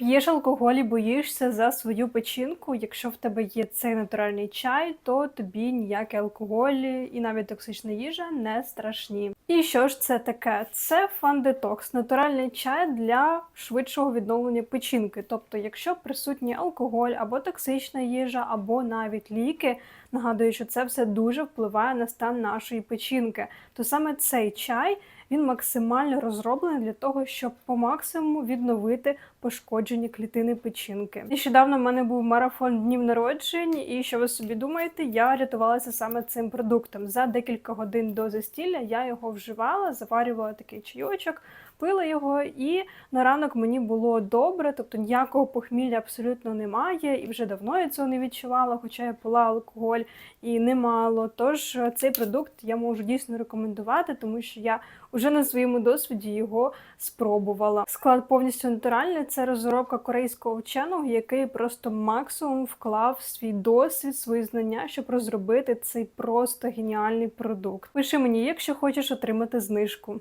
П'єш алкоголь і боїшся за свою печінку. Якщо в тебе є цей натуральний чай, то тобі ніякий алкоголь і навіть токсична їжа не страшні. І що ж це таке? Це фан-детокс, натуральний чай для швидшого відновлення печінки. Тобто, якщо присутній алкоголь або токсична їжа, або навіть ліки, нагадую, що це все дуже впливає на стан нашої печінки, то саме цей чай. Він максимально розроблений для того, щоб по максимуму відновити пошкоджені клітини печінки. Нещодавно в мене був марафон днів народжень, і що ви собі думаєте, я рятувалася саме цим продуктом. За декілька годин до застілля я його вживала, заварювала такий чайочок, пила його, і на ранок мені було добре, тобто ніякого похмілля абсолютно немає, і вже давно я цього не відчувала, хоча я пила алкоголь і немало. Тож цей продукт я можу дійсно рекомендувати, тому що я вже на своєму досвіді його спробувала. Склад повністю натуральний. Це розробка корейського вченого, який просто максимум вклав свій досвід, свої знання, щоб розробити цей просто геніальний продукт. Пиши мені, якщо хочеш отримати знижку.